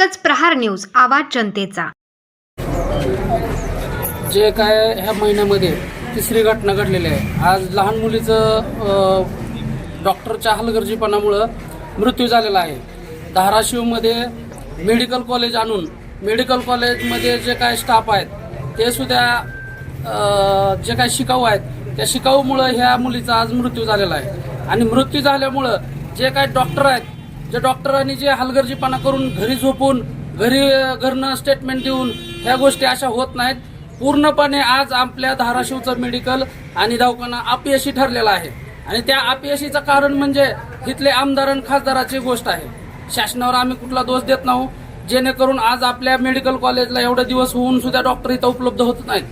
एकच प्रहार न्यूज आवाज जनतेचा. जे काय ह्या महिन्यामध्ये तिसरी घटना घडलेली आहे. आज लहान मुलीचं डॉक्टरच्या हलगर्जीपणामुळं मृत्यू झालेला आहे. धाराशिवमध्ये मेडिकल कॉलेज आणून मेडिकल कॉलेजमध्ये जे काय स्टाफ आहेत ते सुद्धा जे काय शिकाऊ आहेत त्या शिकाऊमुळं ह्या मुलीचा आज मृत्यू झालेला आहे. आणि मृत्यू झाल्यामुळं जे काय डॉक्टर आहेत ज्या डॉक्टरांनी जे हलगर्जीपणा करून घरी झोपून घरी घरनं स्टेटमेंट देऊन ह्या गोष्टी अशा होत नाहीत. पूर्णपणे आज आपल्या धाराशिवचं मेडिकल आणि दवाखाना अपयशी ठरलेला आहे. आणि त्या अपयशीचं कारण म्हणजे तिथले आमदार आणि खासदाराची गोष्ट आहे. शासनावर आम्ही कुठला दोष देत नाही. जेणेकरून आज आपल्या मेडिकल कॉलेजला एवढे दिवस होऊन सुद्धा डॉक्टर इथं उपलब्ध होत नाहीत.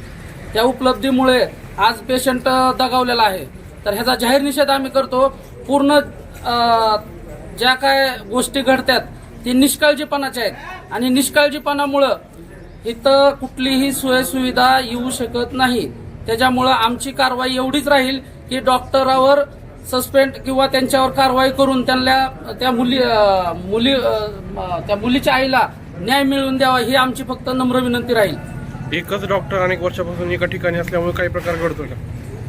त्या उपलब्धीमुळे आज पेशंट दगावलेला आहे. तर ह्याचा जाहीर निषेध आम्ही करतो. पूर्ण ज्या काय गोष्टी घडतात ती निष्काळजीपणाच्या आहेत. आणि निष्काळजीपणामुळं इथं कुठलीही सोयसुविधा येऊ शकत नाही. त्याच्यामुळं आमची कारवाई एवढीच राहील की डॉक्टरावर सस्पेंड किंवा त्यांच्यावर कारवाई करून त्यांना त्या मुली मुली त्या मुलीच्या आईला न्याय मिळवून द्यावा ही आमची फक्त नम्र विनंती राहील. एकच डॉक्टर अनेक वर्षापासून एका ठिकाणी असल्यामुळे काही प्रकार घडतो का?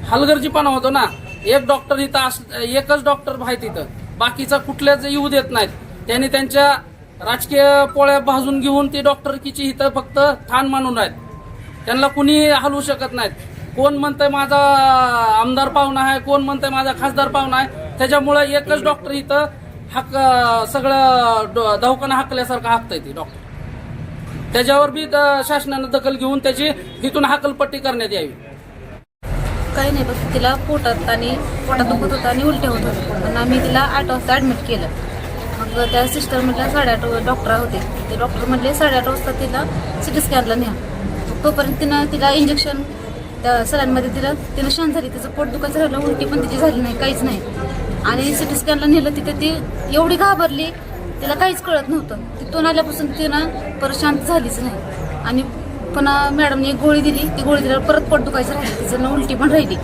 हलगर्जीपणा होतो ना. एक डॉक्टर इथं अस एकच डॉक्टर आहे तिथं बाकीचा कुठल्याच येऊ देत नाहीत. त्यांनी त्यांच्या राजकीय पोळ्या भाजून घेऊन ती डॉक्टरकीची इथं फक्त ठाण मानून आहेत त्यांना कुणी हलवू शकत नाहीत. कोण म्हणतंय माझा आमदार पाहुणा आहे कोण म्हणतंय माझा खासदार पाहुणा आहे त्याच्यामुळे एकच डॉक्टर इथं हक सगळं ड- दवाखाना हाकल्यासारखं हाकतंय ती डॉक्टर. त्याच्यावर बी शासनानं दखल घेऊन त्याची इथून हाकलपट्टी करण्यात यावी. काही नाही बघ तिला पोटात आणि पोटात दुखत होतं आणि उलट्या होत होत्या. पण आम्ही तिला आठ वाजता ॲडमिट केलं. मग त्या सिस्टर म्हटल्या साडेआठ डॉक्टर होते ते. डॉक्टर म्हटले साडेआठ वाजता तिला सिटी स्कॅनला न्या. तोपर्यंत तिनं तिला इंजेक्शन त्या सरांमध्ये दिलं तिनं शांत झाली. तिचं पोट दुखायचं राहिलं उलटी पण तिची झाली नाही काहीच नाही. आणि सिटी स्कॅनला नेलं तिथे ती एवढी घाबरली तिला काहीच कळत नव्हतं. तिथून आल्यापासून तिनं परत शांत झालीच नाही. आणि पुन्हा मॅडमने एक गोळी दिली. ती गोळी दिल्यावर परत पोट दुखायचं राहिलं. तिचं ना उलटी पण राहिली.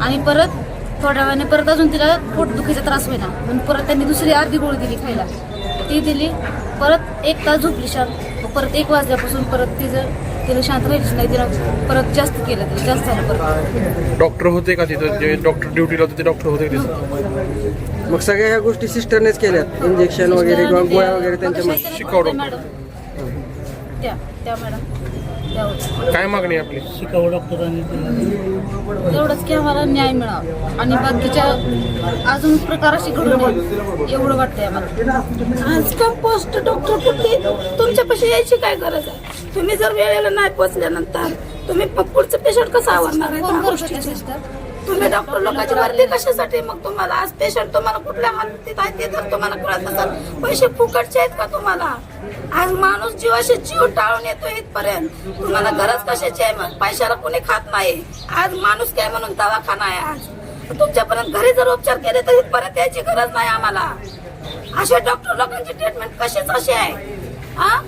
आणि परत थोड्या वेळाने परत अजून तिला पोट दुखायचा त्रास होईना म्हणून परत त्यांनी दुसरी अर्धी गोळी दिली खायला. ती दिली. परत एक तास झोपली शांत परत एक वाजल्यापासून परत तिचं तिला शांत राहिलीच नाही. तिला परत जास्त केलं. तिला जास्त झालं परत. डॉक्टर होते का तिथं? जे डॉक्टर ड्युटीला होते ते डॉक्टर होते का तिथं? मग सगळ्या ह्या गोष्टी सिस्टरनेच केल्यात. इंजेक्शन वगैरे किंवा गोळ्या वगैरे त्यांच्या डॉक्टर. मॅडम. त्या त्या मॅडम. काय मागणी आपली? एवढंच की आम्हाला न्याय मिळावा. आणि बाकीच्या अजून प्रकार अशी घडू नये एवढं वाटतंय आम्हाला. आज कंपोस्ट डॉक्टर कुठे तुमच्यापाशी यायची काय गरज आहे? तुम्ही जर वेळेला नाही पोचल्यानंतर तुम्ही पुढचं पेशंट कसं आवरणार आहे तुम्ही डॉक्टर लोकांची वर्दी कशासाठी? मग तुम्हाला आज पेशंट तुम्हाला कुठल्या हातीत आहे ते तर तुम्हाला कळत नसेल. पैसे फुकटचे आहेत का तुम्हाला? आज माणूस जीवाशी जीव टाळून येतो इथपर्यंत. तुम्हाला गरज कशाची आहे मग? पैशाला कोणी खात नाही. आज माणूस काय म्हणून दवाखाना आहे आज? तुमच्यापर्यंत घरी जर उपचार केले तर इथपर्यंत यायची गरज नाही आम्हाला. अशा डॉक्टर लोकांची ट्रीटमेंट कशीच अशी आहे? हा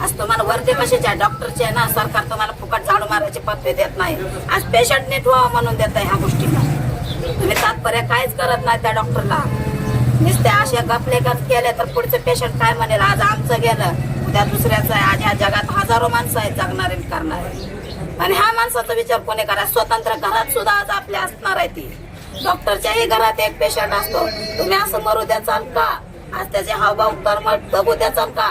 आज तुम्हाला वरती कशाच्या आहे. ना सरकार तुम्हाला फुकट झाडू मारायची पत्ते देत नाही. आज पेशंट नीट व्हावं म्हणून देत आहे ह्या गोष्टीला तुम्ही तात्पर्य काहीच करत नाही त्या डॉक्टरला. नुसते असे गपले गप केले तर पुढचे पेशंट काय म्हणेल? आज आमचं गेलं. उद्या दुसऱ्याचं आहे. आज ह्या जगात हजारो माणसं आहेत जगणारे करणारे. आणि ह्या माणसाचा विचार कोणी करा? स्वतंत्र घरात सुद्धा आज आपल्या असणार आहे ती. डॉक्टरच्याही घरात एक पेशंट असतो. तुम्ही असं मरू द्या चाल का? आज त्याचे हावभाव कर्म बघू द्या चाल का?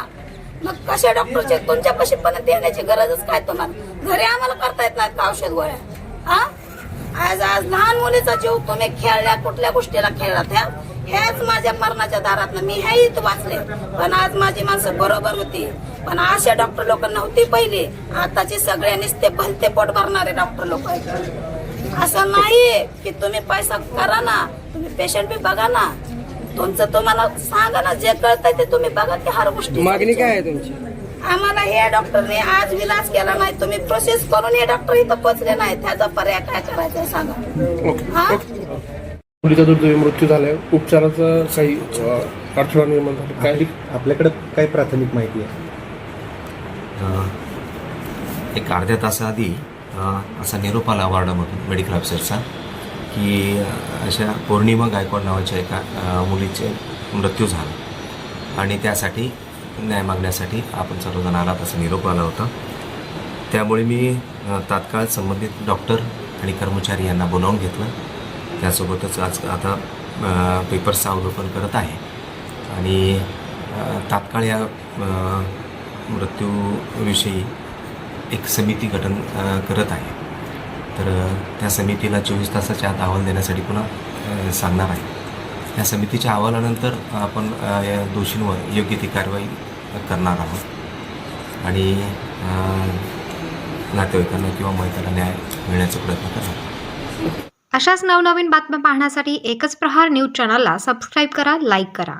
मग कशा तुमच्या तुमच्यापाशी पण देण्याची गरजच काय तुम्हाला? घरी आम्हाला करता येत नाहीत का औषध गोळ्या? हा? आज आज लहान मुलीचा जीव तुम्ही खेळल्या कुठल्या गोष्टीला खेळलात ह्या हेच माझ्या मरणाच्या दारात मी हे इथं वाचले. पण आज माझी माणसं बरोबर होती. पण अशा डॉक्टर लोक नव्हती पहिले. आताचे सगळे निसते भलते पोट भरणारे डॉक्टर लोक असं नाही की तुम्ही पैसा करा ना तुम्ही पेशंट बी बघा ना. तुमचं तुम्हाला सांगा ना जे कळतंय ते तुम्ही बघा की हर गोष्टी मागणी काय आहे तुमची? आम्हाला हे डॉक्टरने आज विलास केला नाही तुम्ही प्रोसेस करून हे डॉक्टर इथं पोचले नाही त्याचा पर्याय काय करायचा आहे सांगा. हा? मुलीचा दुर्दैवी मृत्यू झालाय. उपचाराचं काही अडथळा निर्माण झाला. काय? आपल्याकडे काय प्राथमिक माहिती आहे. एक अर्ध्या तासाआधी अ, असा निरोप आला वार्डामधून मेडिकल ऑफिसरचा की अशा पौर्णिमा गायकवाड नावाच्या एका मुलीचे मृत्यू झाला. आणि त्यासाठी न्याय मागण्यासाठी आपण सर्वजण आलात असा निरोप आला होता. त्यामुळे मी तात्काळ संबंधित डॉक्टर आणि कर्मचारी यांना बोलावून घेतलं. त्यासोबतच आज आता पेपर्सचं अवलोकन करत आहे. आणि तात्काळ या मृत्यूविषयी एक समिती गठन करत आहे. तर त्या समितीला चोवीस तासाच्या आत अहवाल देण्यासाठी पुन्हा सांगणार आहे. या समितीच्या अहवालानंतर आपण या दोषींवर योग्य ती कारवाई करणार आहोत. आणि नातेवाईकांना किंवा मैत्रिला न्याय मिळण्याचा प्रयत्न करणार अशाच नवनवीन बातम्या पाहण्यासाठी एकच प्रहार न्यूज चॅनलला सबस्क्राईब करा लाईक करा.